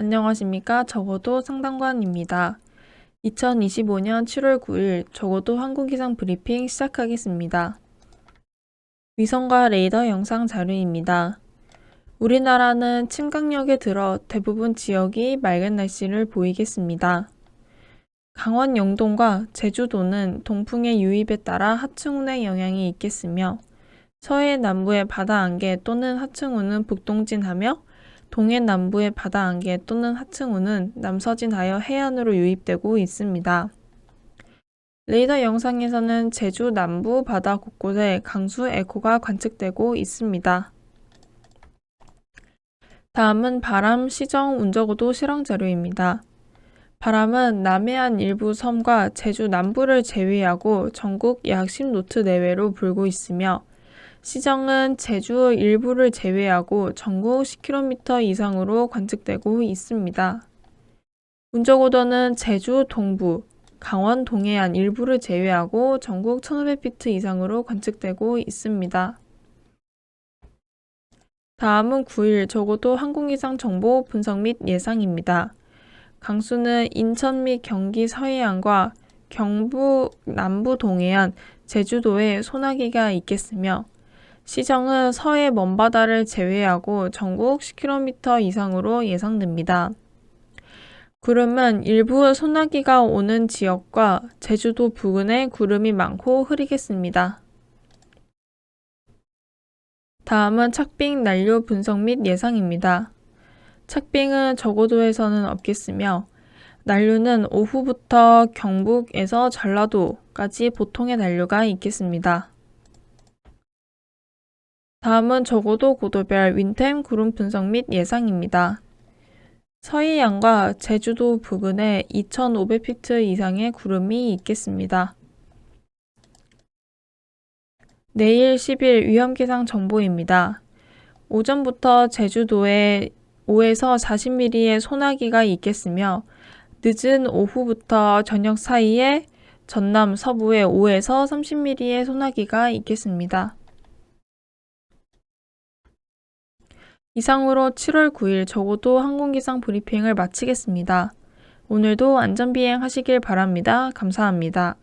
안녕하십니까. 적어도 상담관입니다. 2025년 7월 9일 적어도 한국기상 브리핑 시작하겠습니다. 위성과 레이더 영상 자료입니다. 우리나라는 침강력에 들어 대부분 지역이 맑은 날씨를 보이겠습니다. 강원 영동과 제주도는 동풍의 유입에 따라 하층운의 영향이 있겠으며 서해 남부의 바다 안개 또는 하층우는 북동진하며 동해 남부의 바다 안개 또는 하층우는 남서진하여 해안으로 유입되고 있습니다. 레이더 영상에서는 제주 남부 바다 곳곳에 강수 에코가 관측되고 있습니다. 다음은 바람, 시정, 운저고도 실황 자료입니다. 바람은 남해안 일부 섬과 제주 남부를 제외하고 전국 약 10노트 내외로 불고 있으며 시정은 제주 일부를 제외하고 전국 10km 이상으로 관측되고 있습니다. 운저고도는 제주 동부, 강원 동해안 일부를 제외하고 전국 1500피트 이상으로 관측되고 있습니다. 다음은 9일 적어도 항공기상 정보 분석 및 예상입니다. 강수는 인천 및 경기 서해안과 경북 남부 동해안, 제주도에 소나기가 있겠으며 시정은 서해 먼바다를 제외하고 전국 10km 이상으로 예상됩니다. 구름은 일부 소나기가 오는 지역과 제주도 부근에 구름이 많고 흐리겠습니다. 다음은 착빙 난료 분석 및 예상입니다. 착빙은 저고도에서는 없겠으며 난류는 오후부터 경북에서 전라도까지 보통의 난류가 있겠습니다. 다음은 적어도 고도별 윈템 구름 분석 및 예상입니다. 서해안과 제주도 부근에 2,500피트 이상의 구름이 있겠습니다. 내일 10일 위험기상 정보입니다. 오전부터 제주도에 5에서 40mm의 소나기가 있겠으며 늦은 오후부터 저녁 사이에 전남 서부에 5에서 30mm의 소나기가 있겠습니다. 이상으로 7월 9일 적어도 항공기상 브리핑을 마치겠습니다. 오늘도 안전비행 하시길 바랍니다. 감사합니다.